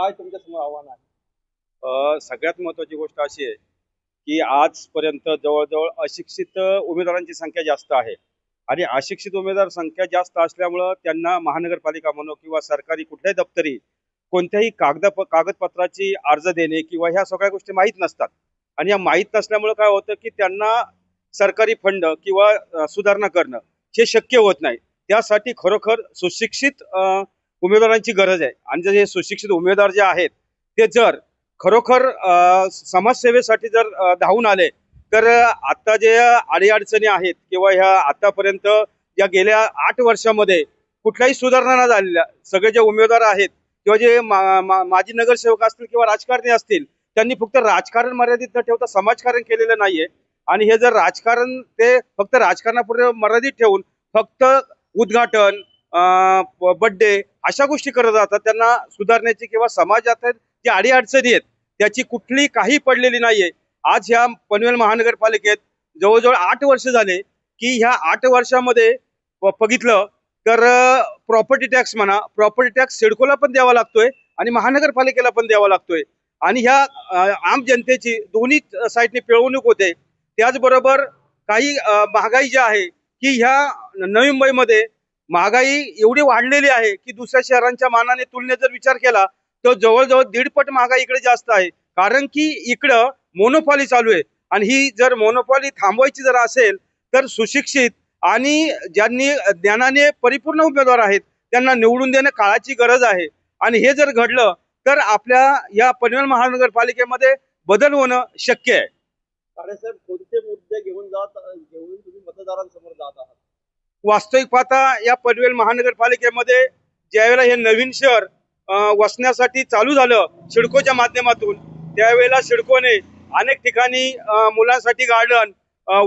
काय तुमच्यासमोर आव्हान आहे? सगळ्यात महत्वाची गोष्ट अशी आहे की आजपर्यंत जवळजवळ अशिक्षित उमेदवारांची संख्या जास्त आहे. आणि अशिक्षित उमेदवार संख्या जास्त असल्यामुळं त्यांना महानगरपालिका म्हणो किंवा सरकारी कुठल्याही दप्तरी कोणत्याही कागद कागदपत्राची अर्ज देणे किंवा ह्या सगळ्या गोष्टी माहीत नसतात. आणि या माहीत नसल्यामुळं काय होतं की त्यांना सरकारी फंड किंवा सुधारणा करणं हे शक्य होत नाही. त्यासाठी खरोखर सुशिक्षित उमेदवारांची गरज आहे. आणि जर हे सुशिक्षित उमेदवार जे आहेत ते जर खरोखर समाजसेवेसाठी जर धावून आले तर आता जे अडीअडचणी आहेत किंवा ह्या आतापर्यंत या गेल्या आठ वर्षामध्ये कुठल्याही सुधारणा न झालेल्या सगळे जे उमेदवार आहेत किंवा जे मा- मा- माजी नगरसेवक असतील किंवा राजकारणी असतील त्यांनी फक्त राजकारण मर्यादित न ठेवता समाजकारण केलेलं नाहीये. आणि हे जर राजकारण ते फक्त राजकारणापुढे मर्यादित ठेवून फक्त उद्घाटन बड्डे अशा गोष्टी करत जातात त्यांना सुधारण्याची किंवा समाजात जी अडीअडचणी आहेत त्याची कुठली काही पडलेली नाहीये. आज ह्या पनवेल महानगरपालिकेत जवळजवळ आठ वर्ष झाले की ह्या आठ वर्षामध्ये बघितलं तर प्रॉपर्टी टॅक्स म्हणा प्रॉपर्टी टॅक्स सिडकोला पण द्यावा लागतोय आणि महानगरपालिकेला पण द्यावा लागतोय. आणि ह्या आम जनतेची दोन्ही साईडने पिळवणूक होते. त्याचबरोबर काही महागाई जी आहे की ह्या नवी मुंबईमध्ये महागाई एवढी वाढलेली आहे की दुसऱ्या शहरांच्या मानाने तुलनेत जर विचार केला तर जवळजवळ दीडपट महागाई इकडे जास्त आहे. कारण की इकडं मोनोपॉली चालू आहे. आणि ही जर मोनोपॉली थांबवायची जर असेल तर सुशिक्षित आणि ज्यांनी ज्ञानाने परिपूर्ण उमेदवार आहेत त्यांना निवडून देणं काळाची गरज आहे. आणि हे जर घडलं तर आपल्या या पनवेल महानगरपालिकेमध्ये बदल होणं शक्य आहे. कोणते मुद्दे घेऊन जात घेऊन तुम्ही मतदारांसमोर जात आहात? वास्तविक पाहता या पनवेल महानगरपालिकेमध्ये ज्यावेळेला हे नवीन शहर वसण्यासाठी चालू झालं सिडकोच्या माध्यमातून त्यावेळेला सिडकोने अनेक ठिकाणी मुलांसाठी गार्डन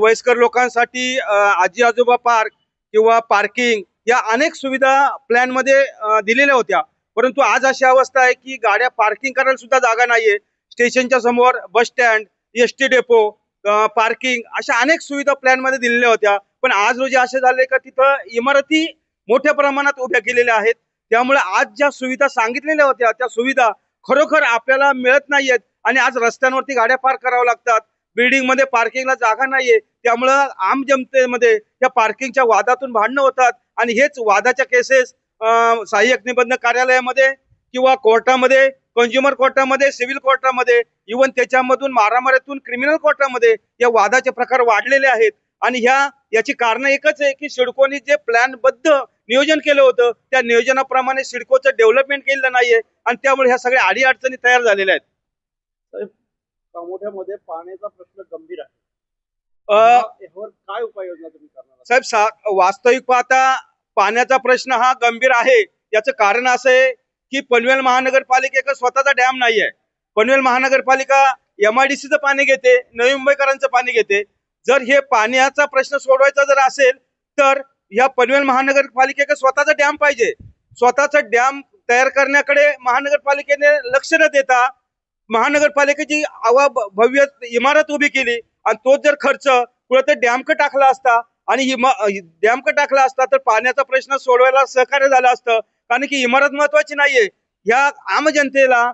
वयस्कर लोकांसाठी आजी आजोबा पार्क किंवा पार्किंग या अनेक सुविधा प्लॅनमध्ये दिलेल्या होत्या. परंतु आज अशी अवस्था आहे की गाड्या पार्किंग करायला सुद्धा जागा नाहीये. स्टेशनच्या समोर bus stand S T depot parking अशा अनेक सुविधा प्लॅनमध्ये दिलेल्या होत्या. पण आज रोजी असे झाले का तिथं इमारती मोठ्या प्रमाणात उभ्या केलेल्या आहेत. त्यामुळे आज ज्या सुविधा सांगितलेल्या होत्या त्या सुविधा खरोखर आपल्याला मिळत नाहीयेत आणि आज रस्त्यांवरती गाड्या पार्क कराव्या लागतात. बिल्डिंगमध्ये पार्किंगला जागा नाहीये. त्यामुळं आम जनतेमध्ये त्या पार्किंगच्या वादातून भांडणं होतात. आणि हेच वादाच्या केसेस सहाय्यक निबंधक कार्यालयामध्ये किंवा कोर्टामध्ये कंझ्युमर कोर्टामध्ये सिव्हिल कोर्टामध्ये इव्हन त्याच्यामधून मारामारीतून क्रिमिनल कोर्टामध्ये या वादाचे प्रकार वाढलेले आहेत. आणि ह्या याची कारण एकच आहे की सिडकोनी जे प्लॅनबद्ध नियोजन केलं होतं त्या नियोजनाप्रमाणे सिडकोचं डेव्हलपमेंट केलेलं नाहीये आणि त्यामुळे ह्या सगळ्या अडीअडचणी तयार झालेल्या आहेत. मोठ्यामध्ये पाण्याचा प्रश्न गंभीर आहे. यावर काय उपाययोजना तुम्ही करणार? साहेब सा वास्तविक पाहता पाण्याचा प्रश्न हा गंभीर आहे. याचं कारण असं आहे की पनवेल महानगरपालिकेचा स्वतःचा डॅम नाही आहे पनवेल महानगरपालिका एमआयडीसीचं पाणी घेते नवी मुंबईकरांचं पाणी घेते. जर हे पाण्याचा प्रश्न सोडवायचा जर असेल तर या पनवेल महानगरपालिकेकडे स्वतःचा डॅम पाहिजे. स्वतःचा डॅम तयार करण्याकडे महानगरपालिकेने लक्ष न देता महानगरपालिकेची आवा भव्य इमारत उभी केली आणि तोच जर खर्च कुठं डॅमक टाकला असता आणि डॅमक टाकला असता तर पाण्याचा प्रश्न सोडवायला सहकार्य झालं असतं. कारण की इमारत महत्वाची नाहीये. ह्या आम जनतेला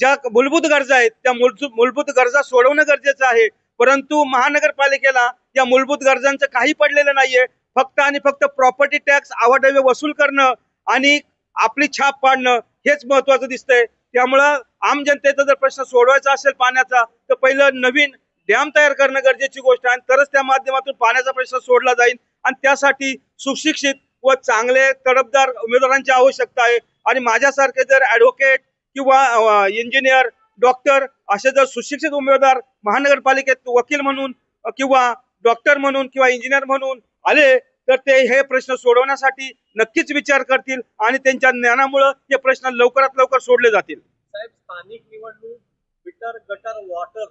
ज्या मूलभूत गरजा आहेत त्या मूलभूत गरजा सोडवणं गरजेचं आहे. परंतु महानगरपालिकेला या मूलभूत गरजांचं काही पडलेलं नाहीये. फक्त आणि फक्त प्रॉपर्टी टॅक्स आवाडवे वसूल करणं आणि आपली छाप पाडणं हेच महत्वाचं दिसतंय. त्यामुळं आम जनतेचा जर प्रश्न सोडवायचा असेल पाण्याचा तर पहिलं नवीन डॅम तयार करणं गरजेची गोष्ट आहे आणि तरच त्या माध्यमातून पाण्याचा प्रश्न सोडला जाईल आणि त्यासाठी सुशिक्षित व चांगले तडफदार उमेदवारांची आवश्यकता आहे. आणि माझ्यासारखे जर ऍडव्होकेट किंवा इंजिनियर डॉक्टर असे जर सुशिक्षित उमेदवार महानगरपालिकेत वकील म्हणून किंवा डॉक्टर म्हणून किंवा इंजिनियर म्हणून आले तर ते हे प्रश्न सोडवण्यासाठी नक्कीच विचार करतील आणि त्यांच्या ज्ञानामुळं हे प्रश्न लवकरात लवकर सोडले जातील. साहेब स्थानिक निवडणूक बिटर गटर वॉटर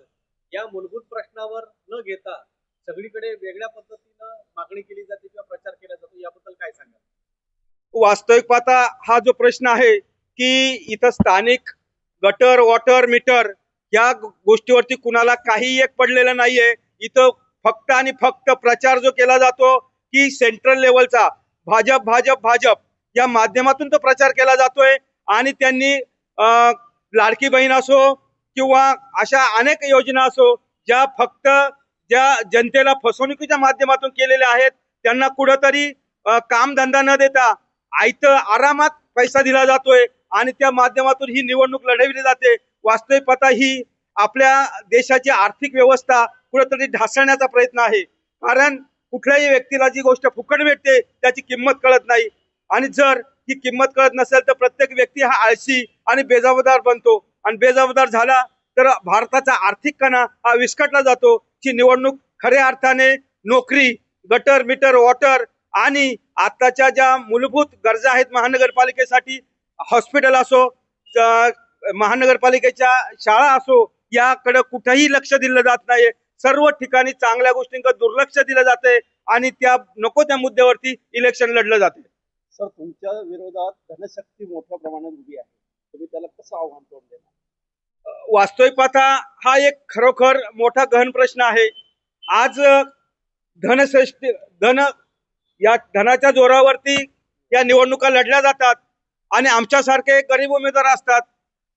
या मूलभूत प्रश्नावर न घेता सगळीकडे वेगळ्या पद्धतीनं मागणी केली जाते किंवा प्रचार केला जातो याबद्दल काय सांगा वास्तविक पाहता हा जो प्रश्न आहे की इथं स्थानिक गटर वॉटर मीटर या गोष्टीवरती कुणाला काही एक पडलेलं नाहीये. इथं फक्त आणि फक्त प्रचार जो केला जातो की सेंट्रल लेवलचा भाजप भाजप भाजप या माध्यमातून तो प्रचार केला जातोय. आणि त्यांनी लाडकी बहीण असो किंवा अशा अनेक योजना असो ज्या फक्त ज्या जनतेला फसवणुकीच्या माध्यमातून केलेल्या आहेत त्यांना कुठंतरी काम कामधंदा न देता आयत आरामात पैसा दिला जातोय. आणि त्या माध्यमातून ही निवडणूक लढविली जाते. वास्तविक ही आपल्या देशाची आर्थिक व्यवस्था कुठेतरी ढासळण्याचा प्रयत्न आहे. कारण कुठल्याही व्यक्तीला जी गोष्ट फुकट भेटते त्याची किंमत कळत नाही. आणि जर ही किंमत कळत नसेल तर प्रत्येक व्यक्ती हा आळशी आणि बेजबाबदार बनतो. आणि बेजबाबदार झाला तर भारताचा आर्थिक कणा हा विस्कटला जातो ही निवडणूक खऱ्या अर्थाने नोकरी गटर मीटर वॉटर आणि आताच्या ज्या मूलभूत गरजा आहेत महानगरपालिकेसाठी हॉस्पिटल असो महानगरपालिकेच्या शाळा असो याकडे कुठेही लक्ष दिलं जात नाही सर्व ठिकाणी चांगल्या गोष्टींकडे दुर्लक्ष दिलं जाते आणि त्या नको त्या मुद्द्यावरती इलेक्शन लढलं जाते सर तुमच्या विरोधात धनशक्ती मोठ्या प्रमाणात उभी आहे. तुम्ही त्याला कसं आव्हान तोंड देणार? वास्तविक पाहता हा एक खरोखर मोठा गहन प्रश्न आहे. आज धनश्रेष्ठी धन या धनाच्या जोरावरती या निवडणुका लढल्या जातात आणि आमच्यासारखे गरीब उमेदवार असतात.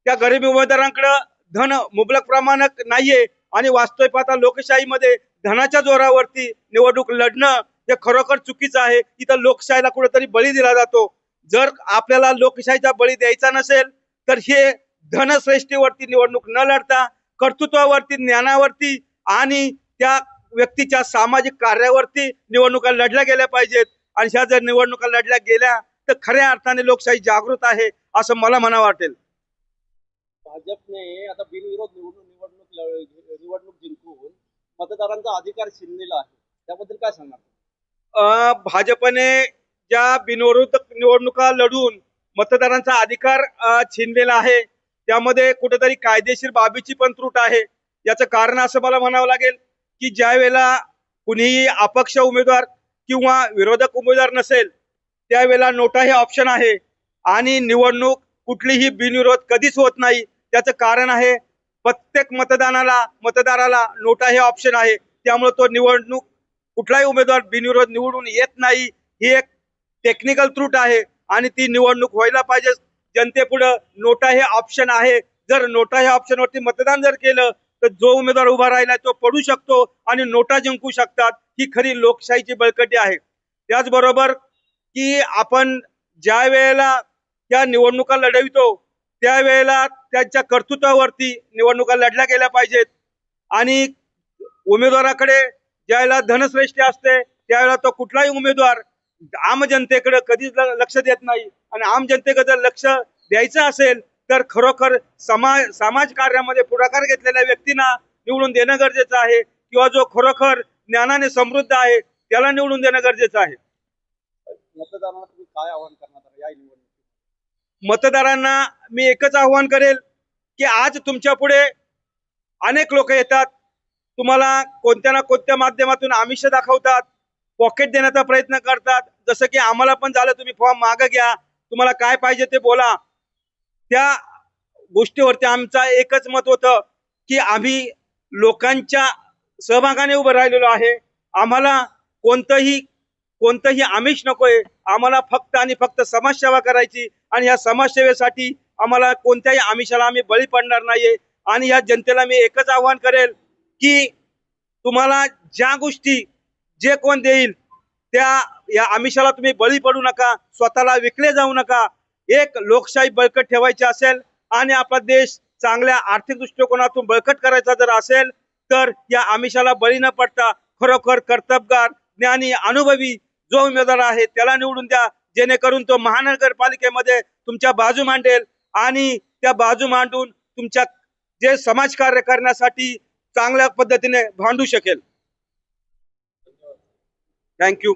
त्या गरीब उमेदवारांकडे धन मुबलक प्रमाणात नाहीये आणि वास्तविक पाहता लोकशाहीमध्ये धनाच्या जोरावरती निवडणूक लढणं हे खरोखर चुकीचं आहे. इथं लोकशाहीला कुठेतरी बळी दिला जातो. जर आपल्याला लोकशाहीचा बळी द्यायचा नसेल तर हे धनश्रेष्ठीवरती निवडणूक न लढता कर्तृत्वावरती ज्ञानावरती आणि त्या व्यक्तीच्या सामाजिक कार्यावरती निवडणुका लढल्या गेल्या पाहिजेत. आणि ह्या जर निवडणुका लढल्या गेल्या तर खऱ्या अर्थाने लोकशाही जागृत आहे असं मला म्हणा वाटेल. भाजपने आता बिनविरोध निवडणूक निवडणूक निवडणूक जिंकून मतदारांचा अधिकार छिनलेला आहे. त्याबद्दल काय सांगणार? भाजपने ज्या बिनविरोध निवडणुका लढून मतदारांचा अधिकार छिनलेला आहे त्यामध्ये कुठेतरी कायदेशीर बाबीची पण त्रुट आहे. याचं कारण असं मला म्हणावं लागेल की ज्या वेळेला कुणीही अपक्ष उमेदवार किंवा विरोधक उमेदवार नसेल त्यावेळेला नोटा हे ऑप्शन आहे. आणि निवडणूक कुठलीही बिनविरोध कधीच होत नाही. त्याचं कारण आहे प्रत्येक मतदानाला मतदाराला नोटा हे ऑप्शन आहे. त्यामुळे तो निवडणूक कुठलाही उमेदवार बिनविरोध निवडून येत नाही ही एक टेक्निकल त्रुट आहे आणि ती निवडणूक व्हायला पाहिजे. जनतेपुढं नोटा हे ऑप्शन आहे. जर नोटा हे ऑप्शनवरती मतदान जर केलं तर जो उमेदवार उभा राहिला तो पडू शकतो आणि नोटा जिंकू शकतात. ही खरी लोकशाहीची बळकटी आहे. त्याचबरोबर की आपण ज्या वेळेला त्या निवडणुका लढवितो त्यावेळेला त्यांच्या कर्तृत्वावरती निवडणुका लढल्या गेल्या पाहिजेत. आणि उमेदवाराकडे ज्यावेळेला धनश्रेष्ठी असते त्यावेळेला तो कुठलाही उमेदवार आम जनतेकडे कधीच लक्ष देत नाही. आणि आम जनतेकडे जर लक्ष द्यायचं असेल तर खरोखर समाज समाज कार्यामध्ये पुढाकार घेतलेल्या व्यक्तींना निवडून देणं गरजेचं आहे किंवा जो खरोखर ज्ञानाने समृद्ध आहे त्याला निवडून देणं गरजेचं आहे. मतदारांना तुम्ही काय आव्हान करणार? या निवडणूक मतदारांना मी एकच आव्हान करेल की आज तुमच्यापुढे अनेक लोक येतात. तुम्हाला कोणत्या ना कोणत्या माध्यमातून आमिष दाखवतात पॉकेट देण्याचा प्रयत्न करतात. जसं की आम्हाला पण झालं तुम्ही फॉर्म मागं घ्या. तुम्हाला काय पाहिजे ते बोला. त्या गोष्टीवरती आमचा एकच मत होतं की आम्ही लोकांच्या सहभागाने उभं राहिलेलो आहे. आम्हाला कोणतंही कोणतंही आमिष नकोय. आम्हाला फक्त आणि फक्त समाजसेवा करायची आणि या समाजसेवेसाठी आम्हाला कोणत्याही आमिषाला आम्ही बळी पडणार नाहीये. आणि या जनतेला मी एकच आव्हान करेल की तुम्हाला ज्या गोष्टी जे कोण देईल त्या या आमिषाला तुम्ही बळी पडू नका स्वतःला विकले जाऊ नका. एक लोकशाही बळकट ठेवायची असेल आणि आपला देश चांगल्या आर्थिक दृष्टिकोनातून बळकट करायचा जर असेल तर या आमिषाला बळी न पडता खरोखर कर्तबगार ज्ञानी अनुभवी जो उमेदवार आहे त्याला निवडून द्या. जेणेकरून तो महानगरपालिकेमध्ये तुमच्या बाजू मांडेल आणि त्या बाजू मांडून तुमच्या जे समाजकार्य करण्यासाठी चांगल्या पद्धतीने भांडू शकेल. थँक्यू